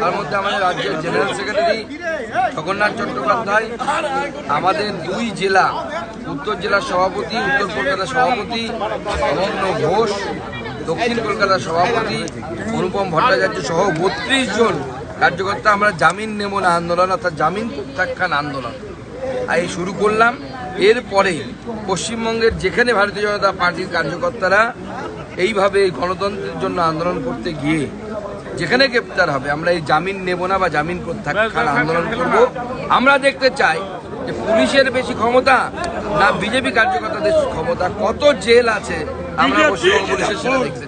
তার মধ্যে আমাদের রাজ্যের জেনারেল সেক্রেটারি জগন্নাথ চট্টোপাধ্যায়, আমাদের দুই জেলা, উত্তর জেলার সভাপতি, উত্তর কলকাতার সভাপতি অনন্য ঘোষ, দক্ষিণ কলকাতার সভাপতি, অনুপম ভট্টাচার্য সহ বত্রিশ জন কার্যকর্তা আমরা জামিন নেব না আন্দোলন অর্থাৎ জামিন প্রত্যাখ্যান আন্দোলন। আর এই শুরু করলাম। এরপরে পশ্চিমবঙ্গের যেখানে ভারতীয় জনতা পার্টির কার্যকর্তারা এইভাবে এই গণতন্ত্রের জন্য আন্দোলন করতে গিয়ে যেখানে গ্রেপ্তার হবে আমরা এই জামিন নেব না বা জামিন প্রত্যাখ্যান আন্দোলন করব। আমরা দেখতে চাই যে পুলিশের বেশি ক্ষমতা না বিজেপি কার্যকর্তাদের ক্ষমতা কত জেল আছে আমরা পশ্চিমবঙ্গ পুলিশের সেটা দেখতে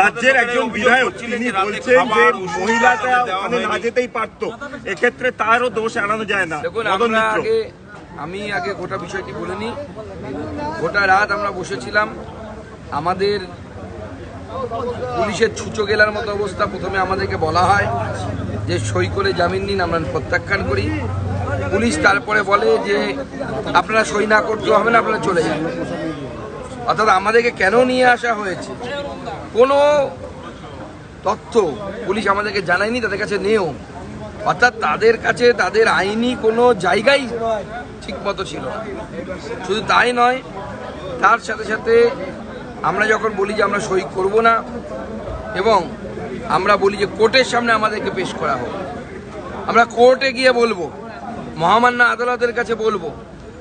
রাজ্যের একজন বিধায়ক তিনি বলছেন যে মহিলাটা ওখানে না যেতেই পারতো। এক্ষেত্রে তারও দোষ এড়ানো যায় না। মদন আমি আগে গোটা বিষয়টি বলে নিই। গোটা রাত আমরা বসেছিলাম। আমাদের পুলিশের ছুচো গেলার মতো অবস্থা। প্রথমে আমাদেরকে বলা হয় যে সই করে জামিন নিন আমরা প্রত্যাখ্যান করি। পুলিশ তারপরে বলে যে আপনারা সই না করতে হবে না আপনারা চলে যান। অর্থাৎ আমাদেরকে কেন নিয়ে আসা হয়েছে? কোনো তথ্য পুলিশ আমাদেরকে জানায়নি, তাদের কাছে নেও। অর্থাৎ তাদের কাছে তাদের আইনি কোনো জায়গাই ঠিকমতো ছিল শুধু তাই নয়, তার সাথে সাথে আমরা যখন বলি যে আমরা সই করব না, এবং আমরা বলি যে কোর্টের সামনে আমাদেরকে পেশ করা হোক, আমরা কোর্টে গিয়ে বলব, মহামান্য আদালতের কাছে বলব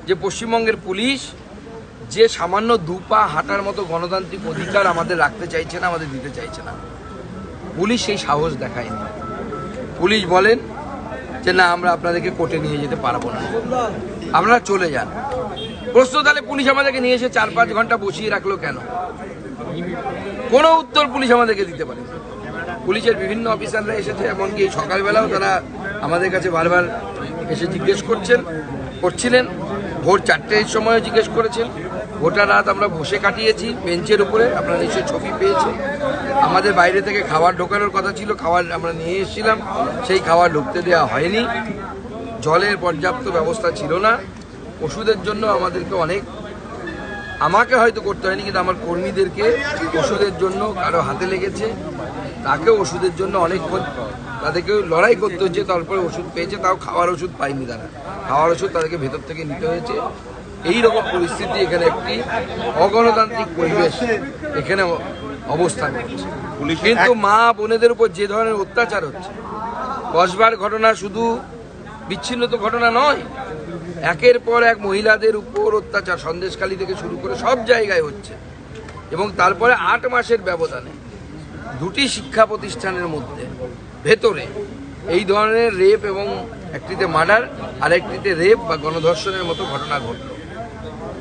যে পশ্চিমবঙ্গের পুলিশ যে সামান্য দুপা হাঁটার মতো গণতান্ত্রিক অধিকার আমাদের রাখতে চাইছে না, আমাদের দিতে চাইছে না। পুলিশ সেই সাহস দেখায়নি। পুলিশ বলেন যে, না, আমরা আপনাদেরকে কোর্টে নিয়ে যেতে পারব না। আপনারা চলে যান। প্রশ্ন, তাহলে পুলিশ আমাদেরকে নিয়ে এসে চার পাঁচ ঘণ্টা বসিয়ে রাখল কেন? কোনো উত্তর পুলিশ আমাদেরকে দিতে পারে পুলিশের বিভিন্ন অফিসাররা এসেছে, এমনকি সকালবেলাও তারা আমাদের কাছে বারবার এসে জিজ্ঞেস করছেন, করছিলেন। ভোর চারটের সময় জিজ্ঞেস করেছেন। গোটা রাত আমরা বসে কাটিয়েছি, বেঞ্চের উপরে, আপনারা নিশ্চয়ই ছবি পেয়েছেন। আমাদের বাইরে থেকে খাবার ঢোকানোর কথা ছিল, খাবার আমরা নিয়ে এসেছিলাম, সেই খাবার ঢুকতে দেওয়া হয়নি। জলের পর্যাপ্ত ব্যবস্থা ছিল না। ওষুধের জন্য আমাদেরকে অনেক, আমাকে হয়তো করতে হয়নি, কিন্তু আমার কর্মীদেরকে ওষুধের জন্য কারও হাতে লেগেছে। তাকেও ওষুধের জন্য অনেকক্ষণ তাদেরকে লড়াই করতে হচ্ছে, তারপরে ওষুধ পেয়েছে, তাও খাওয়ার ওষুধ পায়নি তারা। খাওয়ার ওষুধ তাদেরকে ভেতর থেকে নিতে হয়েছে। এই রকম পরিস্থিতি এখানে একটি অগণতান্ত্রিক পরিবেশ এখানে অবস্থান করছে। কিন্তু মা বোনেদের উপর যে ধরনের অত্যাচার হচ্ছে কসবার ঘটনা শুধু বিচ্ছিন্ন তো ঘটনা নয় একের পর এক মহিলাদের উপর অত্যাচার সন্দেশখালী থেকে শুরু করে সব জায়গায় হচ্ছে। এবং তারপরে আট মাসের ব্যবধানে দুটি শিক্ষা প্রতিষ্ঠানের মধ্যে ভেতরে এই ধরনের রেপ এবং একটিতে মার্ডার আর একটিতে রেপ বা গণধর্ষণের মতো ঘটনা ঘটল।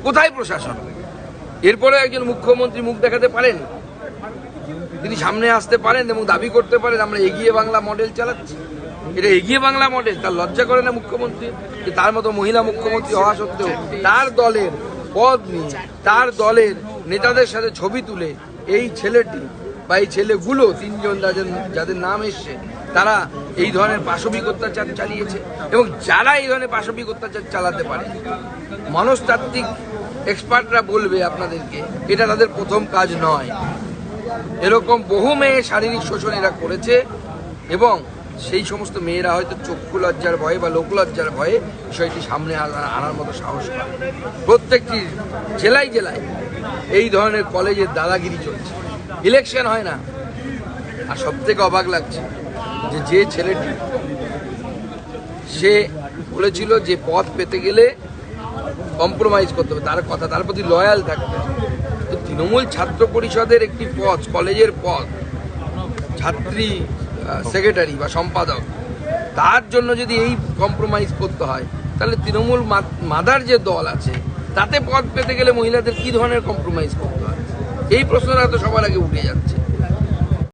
কোথায় প্রশাসন? এরপরে একজন মুখ্যমন্ত্রী মুখ দেখাতে পারেন? তিনি সামনে আসতে পারেন এবং দাবি করতে পারেন, আমরা এগিয়ে বাংলা মডেল চালাচ্ছি। এটা এগিয়ে বাংলা মডেল, তার লজ্জা করে না মুখ্যমন্ত্রী? যে তার মতো মহিলা মুখ্যমন্ত্রী হওয়া সত্ত্বেও তার দলের পদ নিয়ে, তার দলের নেতাদের সাথে ছবি তুলে, এই ছেলেটি বা এই ছেলেগুলো তিনজন যাদের যাদের নাম এসছে, তারা এই ধরনের পাশবিক অত্যাচার চালিয়েছে এবং যারা এই ধরনের পাশবিক অত্যাচার চালাতে পারে, মনস্তাত্ত্বিক এক্সপার্টরা বলবে আপনাদেরকে, এটা তাদের প্রথম কাজ নয়। এরকম বহু মেয়ে শারীরিক শোষণ এরা করেছে এবং সেই সমস্ত মেয়েরা হয়তো চক্ষু লজ্জার ভয়ে বা লোকলজ্জার ভয়ে বিষয়টি সামনে আনা- আনার মতো সাহস পায়। প্রত্যেকটি জেলায় জেলায় এই ধরনের কলেজের দাদাগিরি চলছে। ইলেকশন হয় না। আর সব থেকে অবাক লাগছে যে যে ছেলেটি, সে বলেছিল যে পথ পেতে গেলে কম্প্রোমাইজ করতে হবে। তার কথা, তার প্রতি লয়াল থাকতে। তো তৃণমূল ছাত্র পরিষদের একটি পদ, কলেজের পদ, ছাত্রী সেক্রেটারি বা সম্পাদক, তার জন্য যদি এই কম্প্রোমাইজ করতে হয়, তাহলে তৃণমূল মাদার যে দল আছে, তাতে পদ পেতে গেলে মহিলাদের কি ধরনের কম্প্রোমাইজ করতে হয় এই প্রশ্নটা তো সবার আগে উঠে যাচ্ছে।